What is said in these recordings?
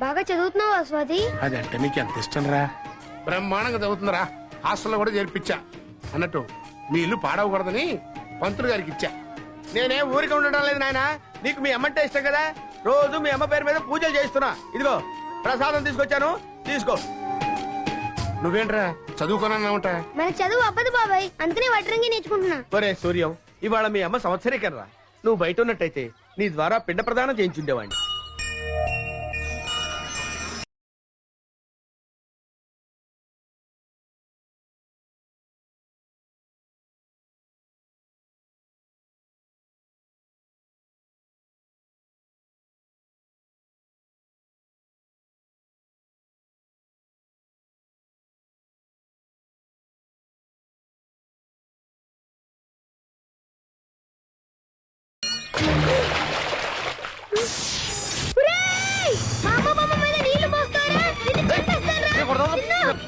బాగా చదువుతున్నావా స్వాతి? అదంటే నీకు ఎంత ఇష్టం రా బ్రహ్మాండంగా చదువుతుందిరా. హాస్టల్లో కూడా చేర్పించా. అన్నట్టు మీ ఇల్లు పాడవకూడదని పంతులు గారికి ఇచ్చా. నేనే ఊరికి ఉండడం లేదు నాయన. నీకు మీ అమ్మంటే ఇష్టం కదా? రోజు మీ అమ్మ పేరు మీద పూజలు చేస్తున్నా ఇదిగో ప్రసాదం తీసుకొచ్చాను. తీసుకో. నువ్వేంట్రా? చదువుకోనన్నా ఉంటా? మన చదువు అవ్వదు బాబాయ్. అందుకనే వడ్రంగి నేర్చుకుంటున్నా. ఒరే సూర్యం ఇవాళ మీ అమ్మ సంవత్సరీకరరా. నువ్వు బయట ఉన్నట్టయితే నీ ద్వారా పిండ ప్రదానం చేయించుండేవాడిని.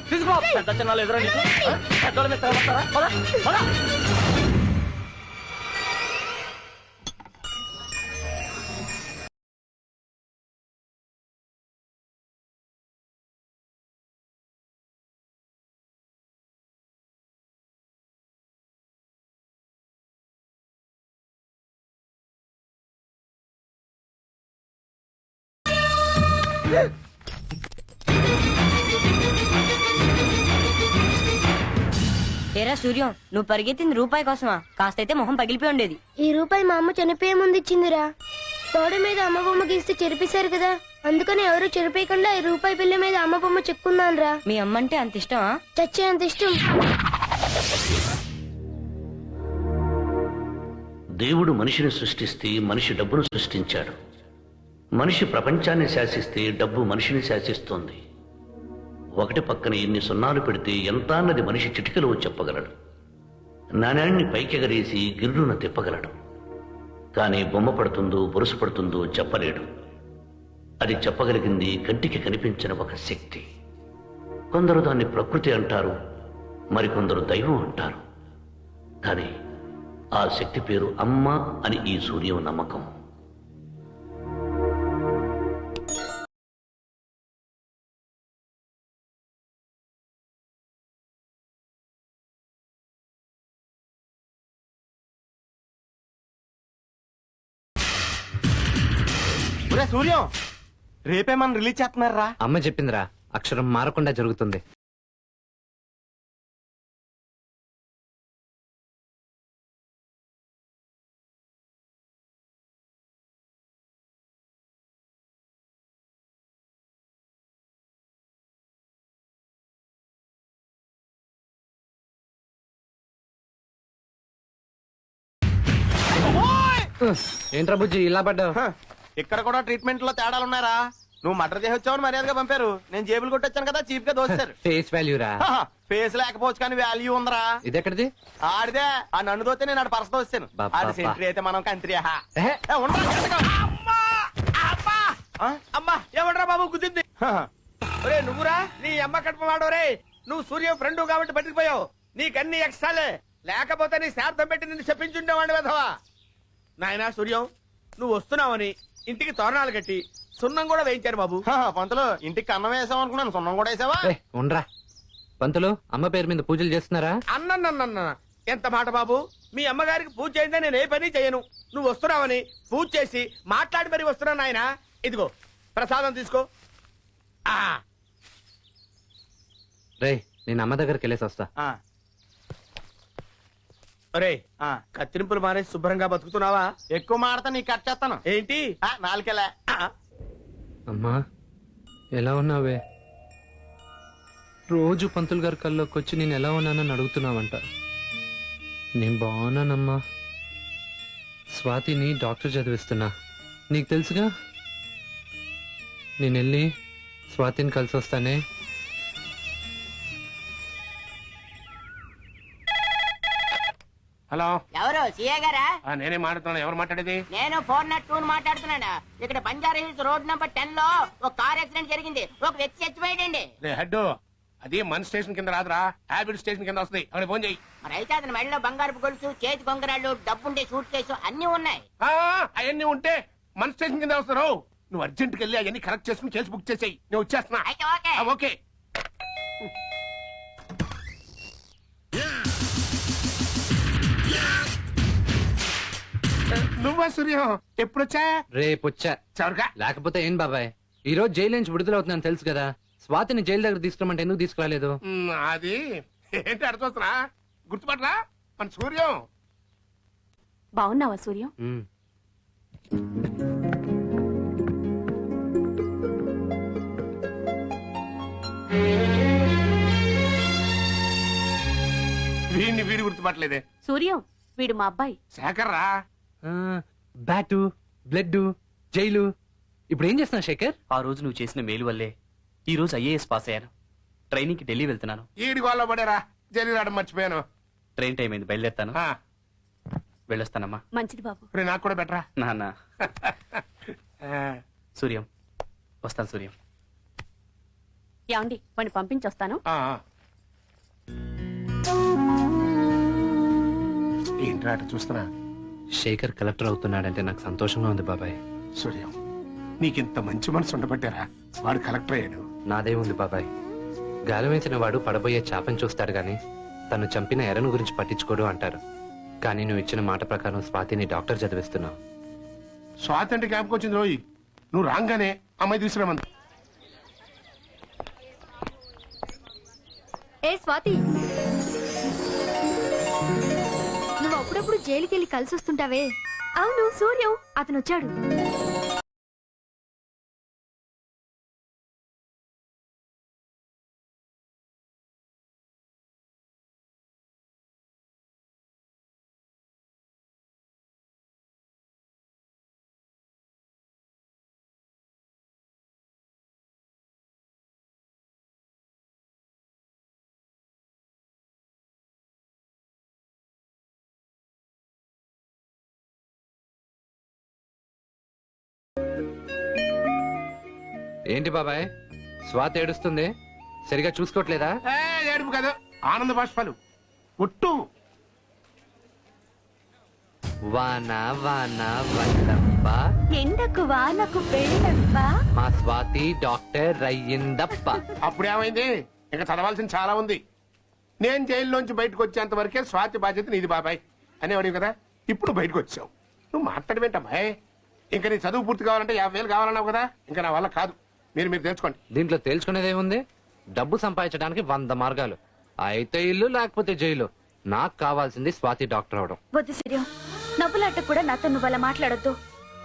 తీసుకో పెద్ద చిన్నాలు ఎదురా? పెద్దోళ్ళ మీద ఏరా సూర్యం నువ్వు పరిగెత్తింది రూపాయి కోసమా? కాస్తైతే మొహం పగిలిపోయి ఉండేది. ఈ రూపాయి మా అమ్మ చనిపోయే ముందు ఇచ్చిందిరా. తోడ మీద అమ్మ బొమ్మ గీస్తే చెరిపేశారు కదా అందుకని ఎవరు చెరిపేయకుండా ఈ రూపాయి బిల్ల మీద అమ్మ బొమ్మ చెక్కున్నానురా మీ అమ్మంటే అంత ఇష్టమా? చచ్చేంత ఇష్టం. దేవుడు మనిషిని సృష్టిస్తే మనిషి డబ్బును సృష్టించాడు. మనిషి ప్రపంచాన్ని శాసిస్తే డబ్బు మనిషిని శాసిస్తోంది. ఒకటి పక్కన ఎన్ని సున్నాలు పెడితే ఎంత అన్నది మనిషి చిటికలో చెప్పగలడు. నాణ్యాన్ని పైకెగరేసి గిర్రున తిప్పగలడు. కానీ బొమ్మ పడుతుందో బొరుసు పడుతుందో చెప్పలేడు. అది చెప్పగలిగింది కంటికి కనిపించిన ఒక శక్తి. కొందరు దాన్ని ప్రకృతి అంటారు మరికొందరు దైవం అంటారు. కానీ ఆ శక్తి పేరు అమ్మ అని ఈ సూర్యం నమ్మకం. సూర్యం రేపే మనం రిలీజ్ చేస్తున్నారా? అమ్మ చెప్పిందిరా అక్షరం మారకుండా జరుగుతుంది. ఏంట్రా బుజ్జి ఇలా పడ్డావు? ఇక్కడ కూడా ట్రీట్మెంట్లో తేడాలు ఉన్నారా నువ్వు మటర్ చేసి వచ్చావని మర్యాదగా పంపారు. నేను జేబులు కొట్టొచ్చాను కదా చీప్గా దోస్తారు ఫేస్ వాల్యూ రా. ఫేస్ లేకపోవచ్చు కానీ వాల్యూ ఉందరా. ఇదెక్కడిది? ఆడిదే ఆ నన్ను దోతే నేను ఆడ పరస దోస్తాను ఆడి బా, సెంట్రీ అయితే మనం కంత్రి. అమ్మా! ఎవడ్రా బాబు కుదింది ఒరే నువ్వురా? నీ అమ్మ కడుపు వాడోరే నువ్వు సూర్యం ఫ్రెండ్ కాబట్టి బతికిపోయావు. నీకన్ని ఎక్స్ట్రాలే. లేకపోతే నీ శార్థం పెట్టి నిన్ను చెప్పించుండేవాడి వెధవా. నాయనా సూర్యం నువ్వు వస్తున్నావని ఇంటికి తోరణాలు కట్టి సున్నం కూడా వేయించారు బాబు. పంతులు ఇంటికి అన్నం వేసాం అనుకున్నాను. సున్నం కూడా వేసావా? ఏయ్, ఉండ్రా. పంతులు అమ్మ పేరు మీద పూజలు చేస్తున్నారా? అన్నన్నన్న ఎంత మాట బాబు? మీ అమ్మగారికి పూజ చేయిందా నేను ఏ పని చేయను. నువ్వు వస్తున్నావని పూజ చేసి మాట్లాడి మరి వస్తున్నాను ఆయన ఇదిగో ప్రసాదం తీసుకో. ఆ రే నేను అమ్మ దగ్గరికి వెళ్ళేసి వస్తా. ఒరే కత్తిరింపులు మానేసి శుభ్రంగా బతుకుతున్నావా? ఎక్కువ మాడతా నీకు కట్ చేస్తాను. ఏంటి? ఆ, నాలుకెలా. అమ్మా ఎలా ఉన్నావే? రోజు పంతులు గారి కల్లోకి వచ్చి నేను ఎలా ఉన్నానని అడుగుతున్నావంట. నేను బాగున్నానమ్మా. స్వాతిని డాక్టర్ చదివిస్తున్నా. నీకు తెలుసుగా? నేను వెళ్ళి స్వాతిని కలిసి వస్తానే. హలో. ఎవరు సీఏ గారా? ఆ, నేనే మాట్లాడుతున్నాను. ఎవరు మాట్లాడేది? నేను ఫోర్ నాట్ టూ మాట్లాడుతున్నాను? ఇక్కడ బంజారా హిల్స్ రోడ్ నంబర్ టెన్లో ఒక కార్ యాక్సిడెంట్ జరిగింది. ఒక వ్యక్తి చచ్చిపోయాడండి రే హెడ్ అది మన స్టేషన్ కింద రాదురా. హ్యాబిట్ స్టేషన్ కింద వస్తుంది. అక్కడ ఫోన్ చెయ్యి. మరి అయితే అతని మెడలో బంగారపు గొలుసు చేతి గొంగరాళ్ళు డబ్బుండే సూట్ కేసు అన్ని ఉన్నాయి. అవన్నీ ఉంటే మన స్టేషన్ కింద వస్తారు. నువ్వు అర్జెంట్కి వెళ్ళి అవన్నీ కరెక్ట్ చేసుకుని చేసి బుక్ చేసేయి. నేను వచ్చేస్తున్నా. అయితే ఓకే. ఆ, ఓకే. నువ్వా సూర్యం? ఎప్పుడొచ్చా? రేపొచ్చా. చవరగా. లేకపోతే ఏం బాబాయ్? ఈ రోజు జైలు నుంచి విడుదలవుతున్నాను తెలుసు కదా. స్వాతిని జైలు దగ్గర తీసుకురమ్మంటే ఎందుకు తీసుకురాలేదు? మ్, అది ఏంటి అడుగుతున్నా గుర్తుపట్లా మన సూర్యం. బాగున్నావా సూర్యం? ఉమ్. వీడిని వీడి గుర్తుపట్టలేదే. సూర్యం వీడు మా అబ్బాయి. శేఖర్ రా బ్యాటు బ్లడ్ జైలు. ఇప్పుడు ఏం చేస్తున్నా శేఖర్? ఆ రోజు నువ్వు చేసిన మేలు వల్లే ఈ రోజు ఐఏఎస్ పాస్ అయ్యాను. ట్రైనింగ్కి ఢిల్లీ వెళ్తున్నాను. ఈడి గోళ్ళ పడేరా. జల్లి రావడం మర్చిపోయాను. ట్రైన్ టైం అయింది బయలుదేరుతాను. ఆ, వెళ్ళొస్తానమ్మా. మంచిది బాబు. రే నాకు కూడా బెటరా? నాన్న. సూర్యం. వస్తాను సూర్యం. ఏమండి వాడిని పంపించొస్తాను. ఏంట్రా అటు చూస్తున్నా? శేఖర్ కలెక్టర్ అవుతున్నాడంటే నాకు సంతోషంగా ఉంది బాబాయ్. సూర్యం నీకింత మంచి మనసు ఉండబట్టారా? వాడు కలెక్టర్ అయ్యాడు. నాదే ఉంది బాబాయ్. గాలి వేసిన వాడు పడబోయే చాపని చూస్తాడు గాని తను చంపిన ఎరను గురించి పట్టించుకోడు అంటారు. కానీ నువ్వు ఇచ్చిన మాట ప్రకారం స్వాతిని డాక్టర్ చదివిస్తున్నావు. స్వాతంత్ర క్యాంప్కి వచ్చింది రోజు నువ్వు రాగానే అమ్మాయి తీసుకురామంది ఏ స్వాతి? అప్పుడప్పుడు జైలుకెళ్ళి కలిసి వస్తుంటావే అవును సూర్యం అతను వచ్చాడు ఏంటి బాబాయ్? స్వాతి ఏడుస్తుంది? సరిగా చూసుకోవట్లేదా? ఏ, ఏడుపు కాదు. ఆనంద బాష్పాలు. ఒట్టు. వాన వాన వల్లప్ప ఎండకు వానకు పెళ్ళప్ప మా స్వాతి డాక్టర్ అయ్యిందప్ప అప్పుడు ఏమైంది? ఇంకా చదవాల్సింది చాలా ఉంది. నేను జైల్లోంచి బయటకు వచ్చేంత వరకే స్వాతి బాధ్యత నీది బాబాయ్. అనేవాడివి కదా? ఇప్పుడు బయటకు వచ్చావు. నువ్వు మాట్లాడమేంటమ్మాయి ఇంకా నీ చదువు పూర్తి కావాలంటే యాభై వేలు కావాలన్నావు కదా? ఇంకా నా వల్ల కాదు. మీరు మీరు తెలుసుకోండి. దీంట్లో తేల్చుకునేది ఏముంది? డబ్బు సంపాదించడానికి వంద మార్గాలు. అయితే ఇల్లు లేకపోతే జైలు. నాకు కావాల్సింది స్వాతి డాక్టర్ అవడం. వద్దు సూర్యం. నవ్వులాట కూడా నాతో నువ్వు అలా మాట్లాడొద్దు.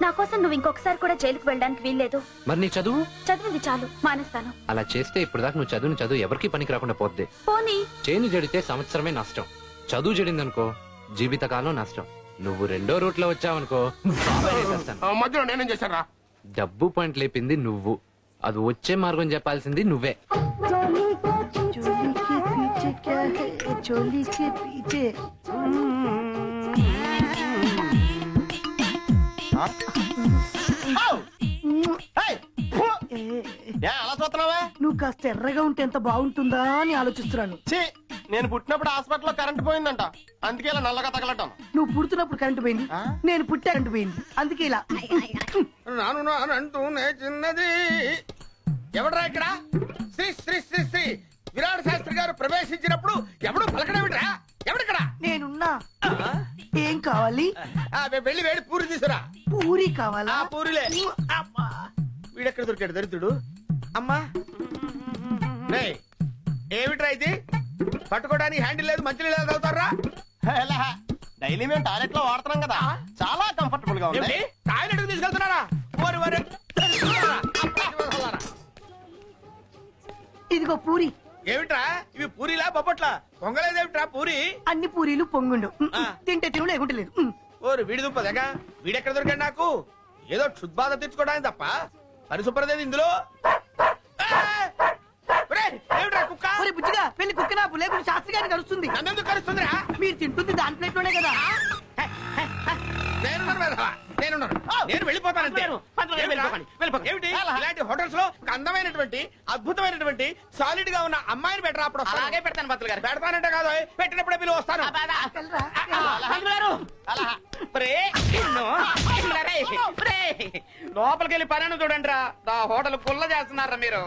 నా కోసం నువ్వు ఇంకొకసారి కూడా జైలుకు వెళ్ళడానికి వీల్లేదు. మరి నీ చదువు? చదివింది చాలు. మానేస్తాను. అలా చేస్తే ఇప్పుడు దాకా నువ్వు చదువుని చదువు ఎవరికి పనికి రాకుండా పోద్ది. పోనీ. చేను జడితే సంవత్సరమే నష్టం. చదువు జడిందనుకో జీవితకాలం నష్టం. నువ్వు రెండో రూట్లో వచ్చావనుకో బాబాయ్ వేసేస్తాను. ఆ, మధ్యలో నేనేం చేశాను డబ్బు పాయింట్ లేపింది నువ్వు. అది వచ్చే మార్గం చెప్పాల్సింది నువ్వే. అలా చూస్తున్నావా? నువ్వు కాస్త ఎర్రగా ఉంటే ఎంత బాగుంటుందా అని ఆలోచిస్తున్నాను. నేను పుట్టినప్పుడు హాస్పిటల్లో కరెంట్ పోయిందంట. అందుకే ఇలా నల్లగా తగలటం. నువ్వు పుడుతున్నప్పుడు కరెంటు పోయింది. నేను పుట్టే కరెంటు పోయింది. అందుకే ఇలా. నాను నానంటూనే చిన్నది. ఎవడరా ఇక్కడ? శ్రీ శ్రీ శ్రీ శ్రీ విరాట్ శాస్త్రి గారు ప్రవేశించినప్పుడు ఎవడు పలకడమిట్రా? ఎవడిక్కడ? నేనున్నా. ఏం కావాలి? ఆ, వె- వెళ్ళి వేడి పూరి తీసురా పూరి కావాలా? ఆ పూరిలే. అబ్బా. వీడెక్కడ దొరికాడు దరిద్రుడు? అమ్మా. రేయ్, ఏమిట్రా ఇది? పట్టుకోవడానికి హ్యాండిల్ లేదు మంచి నీళ్ళు తాగుతారా డైలీ మేము టాయిలెట్లో వాడుతున్నాం కదా. చాలా కంఫర్టబుల్గా ఉంది. టాయిలెట్ తీసుకెళ్తున్నారా? ఓరి. ఇదిగో పూరి. ఏమిట్రా? ఇవి పూరిలా బొబ్బట్లా? పొంగలేదేమిట్రా పూరి? అన్ని పూరీలు పొంగుండు. తింటే తిను లేకుంటే లేదు. ఓరి వీడి దుంప దగ్గ వీడెక్కడ దొరికాడు నాకు? ఏదో క్షుద్బాధ తెచ్చుకోవడానికి తప్ప. పరిశుభ్రత ఇందులో? కుక్క? వెళ్ళి కుక్కనాపు లేకుంటే శాస్త్రి గారిని కలుస్తుంది. నన్నెందుకు కలుస్తుందిరా? మీరు తింటుంది దాని ప్లేట్లోనే కదా. నేనున్నాను నేను ఏమిటా? అలా. ఇలాంటి హోటల్స్లో అందమైనటువంటి అద్భుతమైనటువంటి సాలిడ్గా ఉన్న అమ్మాయిని బెటర్ అప్పుడు. అలాగే పెడతాను పంతులు గారు పెడతానంటే కాదు పెట్టినప్పుడే పిలువ వస్తాను. లోపలికి వెళ్ళి పని చూడండి రా హోటల్ కుల్ల చేస్తున్నారా మీరు?